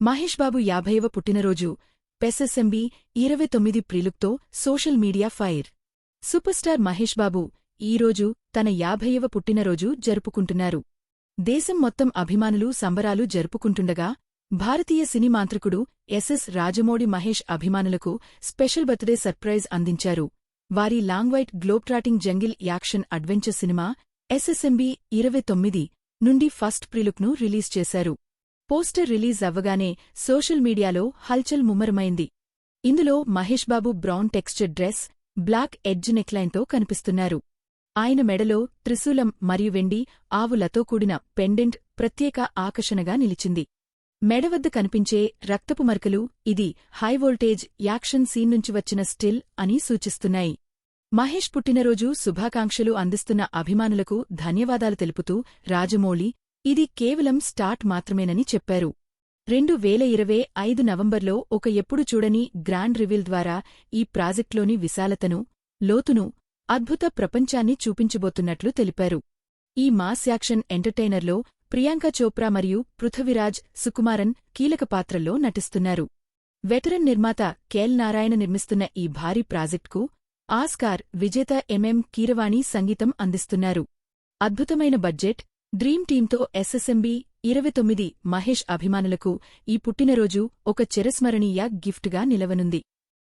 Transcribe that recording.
మహేష్ బాబు యాభైవ పుట్టినరోజు పెస్ఎస్ఎంబి ఇరవై తొమ్మిది ప్రిలుక్తో social media fire. Super star Mahesh Babu ఈరోజు తన యాభైవ పుట్టినరోజు జరుపుకుంటున్నారు. దేశం మొత్తం అభిమానులు సంబరాలు జరుపుకుంటుండగా భారతీయ సినిమాంత్రికుడు ఎస్ఎస్ రాజమౌళి మహేష్ అభిమానులకు స్పెషల్ బర్త్డే సర్ప్రైజ్ అందించారు. వారి long awaited globetrotting jungle action adventure cinema SSMB ఇరవై తొమ్మిది నుండి ఫస్ట్ ప్రిలుక్ను రిలీజ్ చేశారు. పోస్టర్ రిలీజ్ అవ్వగానే సోషల్ మీడియాలో హల్చల్ ముమ్మరమైంది. ఇందులో Mahesh Babu brown texture dress black edge నెక్లైన్తో కనిపిస్తున్నారు. ఆయన మెడలో త్రిశూలం మరియు వెండి ఆవులతో కూడిన పెండెంట్ ప్రత్యేక ఆకర్షణగా నిలిచింది. మెడవద్ద కనిపించే రక్తపు మరకలు ఇది హైవోల్టేజ్ యాక్షన్ సీన్ నుంచి వచ్చిన స్టిల్ అని సూచిస్తున్నాయి. మహేష్ పుట్టినరోజు శుభాకాంక్షలు అందిస్తున్న అభిమానులకు ధన్యవాదాలు తెలుపుతూ రాజమౌళి ఇది కేవలం స్టార్ట్ మాత్రమేనని చెప్పారు. రెండు వేల ఇరవై ఐదు నవంబర్లో ఒక ఎప్పుడు చూడని గ్రాండ్ రివీల్ ద్వారా ఈ ప్రాజెక్ట్లోని విశాలతను లోతును అద్భుత ప్రపంచాన్ని చూపించబోతున్నట్లు తెలిపారు. ఈ మాస్ యాక్షన్ ఎంటర్టైనర్లో ప్రియాంక చోప్రా మరియు పృథ్వీరాజ్ సుకుమారన్ కీలక పాత్రల్లో నటిస్తున్నారు. వెటరన్ నిర్మాత కేల్ నారాయణ నిర్మిస్తున్న ఈ భారీ ప్రాజెక్ట్కు ఆస్కార్ విజేత ఎంఎం కీరవాణి సంగీతం అందిస్తున్నారు. అద్భుతమైన బడ్జెట్ డ్రీమ్ టీంతో ఎస్ఎస్ఎంబి ఇరవై తొమ్మిది మహేష్ అభిమానులకు ఈ పుట్టినరోజు ఒక చిరస్మరణీయ గిఫ్ట్గా నిలవనుంది.